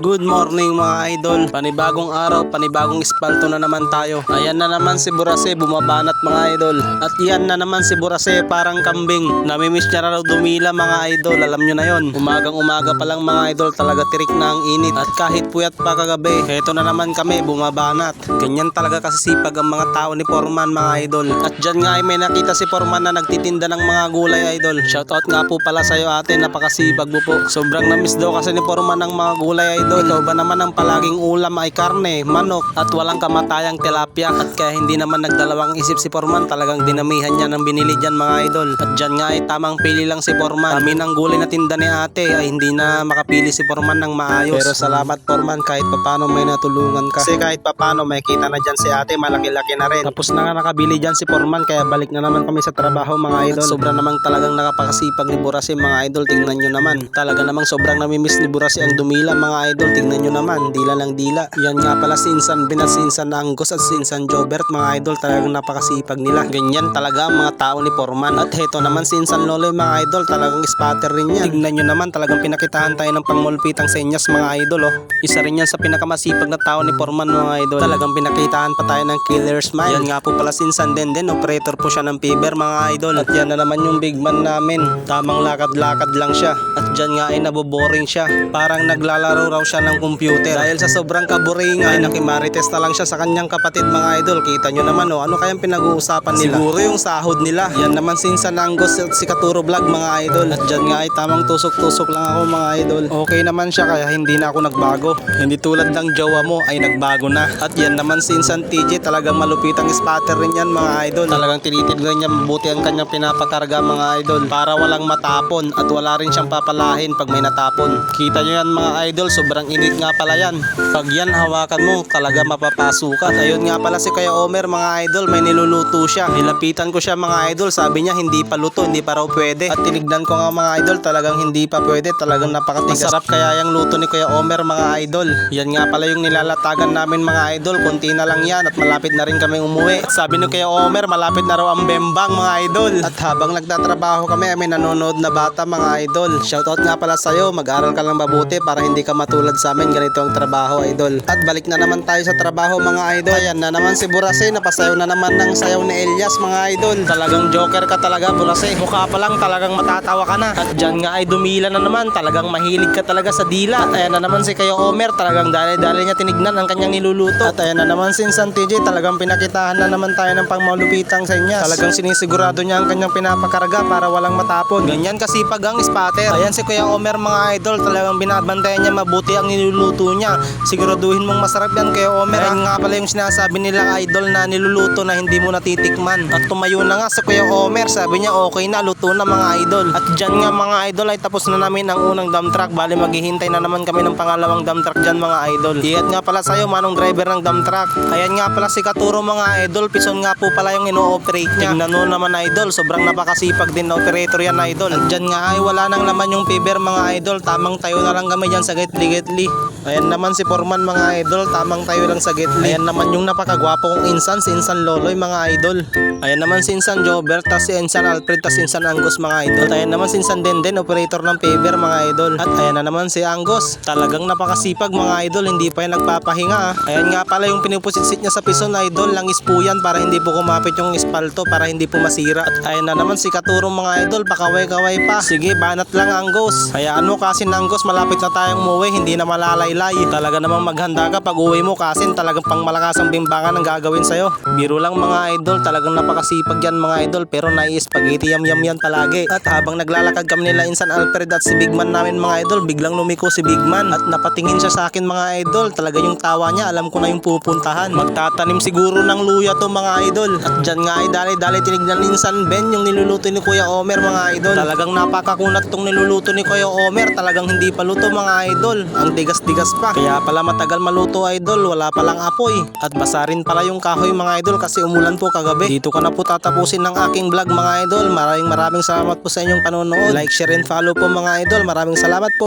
Good morning mga idol. Panibagong araw, panibagong espalto na naman tayo. Ayan na naman si Burase, bumabanat mga idol. At yan na naman si Burase, parang kambing. Namimiss niya na raw dumila mga idol, alam nyo na yon. Umagang umaga pa lang mga idol, talaga tirik na ang init. At kahit puyat pa kagabi, heto na naman kami, bumabanat. Ganyan talaga kasisipag ang mga tao ni Foreman mga idol. At dyan nga ay may nakita si Foreman na nagtitinda ng mga gulay idol. Shoutout nga po pala sa'yo ate, napakasipag mo po. Sobrang namiss daw kasi ni Foreman ng mga gulay idol. Ikaw ba naman ang palaging ulam ay karne, manok at walang kamatayang tilapia at kaya hindi naman nagdalawang isip si Foreman talagang dinamihan niya ng binili dyan mga idol. At dyan nga ay tamang pili lang si Foreman. Kami ng gulay na tinda ni ate ay hindi na makapili si Foreman ng maayos. Pero salamat Foreman kahit papano may natulungan ka. Kasi kahit papano may kita na dyan si ate malaki-laki na rin. Tapos na nga nakabili dyan si Foreman kaya balik na naman kami sa trabaho mga idol. At sobra namang talagang nakapakasipag ni Burasi mga idol. Tingnan nyo naman. Talaga namang sobrang namimiss ni Burasi ang dumila mga idol. Tingnan nyo naman. Dila lang dila. Yan nga pala si Insan Bin at si Insan Angus at si Insan Jobert mga idol. Talagang napakasipag nila. Ganyan talaga ang mga tao ni Foreman. At heto naman si Insan Loloy mga idol. Talagang spatter rin yan. Tingnan nyo naman talagang pinakitahan tayo ng pangmulpitang senyas mga idol oh. Isa rin yan sa pinakamasipag na tao ni Foreman mga idol. Talagang pinakitaan pa tayo ng killer smile. Yan nga po pala si Insan Denden. Operator po siya ng Piber mga idol. At yan na naman yung big man namin. Tamang lakad-lakad lang siya. At dyan nga ay naboboring siya. Parang naglalaro raw siya ng computer. Dahil sa sobrang kaboringan ay nakimarites na lang siya sa kanyang kapatid mga idol. Kita nyo naman oh, ano kayang pinag-uusapan nila? Siguro yung sahod nila. Yan naman si Insan Angus at si Katuro Vlog mga idol. At dyan nga ay tamang tusok-tusok lang ako mga idol. Okay naman siya kaya hindi na ako nagbago. Hindi tulad ng jowa mo ay nagbago na. At yan naman si Insan TJ talagang malupitang spatter rin yan mga idol. Talagang tinitignan niya mabuti ang kanyang pinapakarga mga idol para walang matapon at wala rin siyang papalahin pag may natapon. Kita nyo yan mga idol, sobrang init nga pala yan. Pag yan hawakan mo, talaga mapapasukat. Ayun nga pala si Kuya Omer mga idol, may niluluto siya. Nilapitan ko siya mga idol, sabi niya hindi pa luto, hindi pa raw pwede. At tinignan ko nga mga idol, talagang hindi pa pwede, talagang napakatigas. Masarap kaya yung luto ni Kuya Omer mga idol. Yan nga pala yung nilalatagan namin mga idol, konti na lang yan at malapit na rin kami umuwi. At sabi ni Kuya Omer, malapit na raw ang bembang mga idol. At habang nagtatrabaho kami, may nanonood na bata mga idol. Shoutout nga pala sa'yo, mag-aral ka lang mabuti para hindi ka matulad sa amin, ganito ang trabaho idol. At balik na naman tayo sa trabaho mga idol. Ayan na naman si Burase, napasayaw na naman ng sayaw ni Elias mga idol. Talagang joker ka talaga Burase. Mukha pa lang talagang matatawa ka na. At dyan nga ay dumila na naman, talagang mahilig ka talaga sa dila. At ayan na naman si Kayo Omer, talagang dali-dali niya tinignan ang kanyang niluluto. At ayan na naman si Insan TJ, talagang pinakitahan na naman tayo ng pangmalupitang sa inyas. Talagang sinisigurado niya ang kanyang pinapakarga para walang matapon. Ganyan kasipag ang spatter. Ayan si Kuya Omer mga idol, talagang binabantayan niya mabuti ang niluluto niya. Siguraduhin mong masarap yan Kuya Omer. Ayan nga pala yung sinasabi nilang idol na niluluto na hindi mo natitikman. At tumayo na nga si Kuya Omer, sabi niya okay na, luto na mga idol. At dyan nga mga idol ay tapos na namin ang unang dump truck. Bali maghihintay na naman kami ng pangalawang dump truck dyan mga idol. Iyan nga pala sa'yo manong driver ng dump truck. Ayan nga pala si Katuro mga idol, pison nga po pala yung ino-operate niya. Tingnan mo naman idol, sobrang napakasipag din na operator yan idol. At dyan nga ay wala nang laman yung paper mga idol, tamang tayo na lang kami dyan sa gitli-gitli. Ayan naman si Foreman mga idol, tamang tayo lang sa gitli. Ayan naman yung napakagwapo kong insan, si Insan Loloy mga idol. Ayan naman si Insan Jobert, tas si Insan Alfred, tas si Insan Angus mga idol. At ayan naman si Insan Denden, operator ng paper mga idol. At ayan na naman si Angus, talagang napakasipag mga idol, hindi pa yan nagpapahinga. ah. Ayan nga pala yung pinupusit niya sa pison idol, langis po yan para hindi po kumapit yung espalto, para hindi po masira. At ayan na naman si Katurong mga idol, pakaway-kaway pa. Sige, banat lang Angus. Hayaan mo kasi Angus, malapit na tayong umuwi, hindi na malalaylay. Talaga namang maghanda ka pag uwi mo kasi talagang pang malakas ang bimbangan ang gagawin sa'yo. Biro lang mga idol, talagang napakasipag yan mga idol, pero nai-spaghetti yam yam yan palagi. At habang naglalakad kami nila Insan Alfred at si Bigman namin mga idol, biglang lumiko si Bigman at napatingin siya sa akin mga idol. Talaga yung tawa niya, alam ko na yung pupuntahan. Magtatanim siguro ng luya to mga idol. At dyan nga ay dali-dali tinignan ni Insan Ben yung niluluto ni Kuya Omer mga idol. Talagang napakakunat tong niluluto ni Kuya Omer. Talagang hindi pa luto mga idol. Ang tigas-tigas pa. Kaya pala matagal maluto idol, wala palang apoy. At basa rin pala yung kahoy mga idol kasi umulan po kagabi. Dito ka na po tatapusin ng aking vlog mga idol. Maraming maraming salamat po sa inyong panonood. Like, share, and follow po mga idol. Maraming salamat po.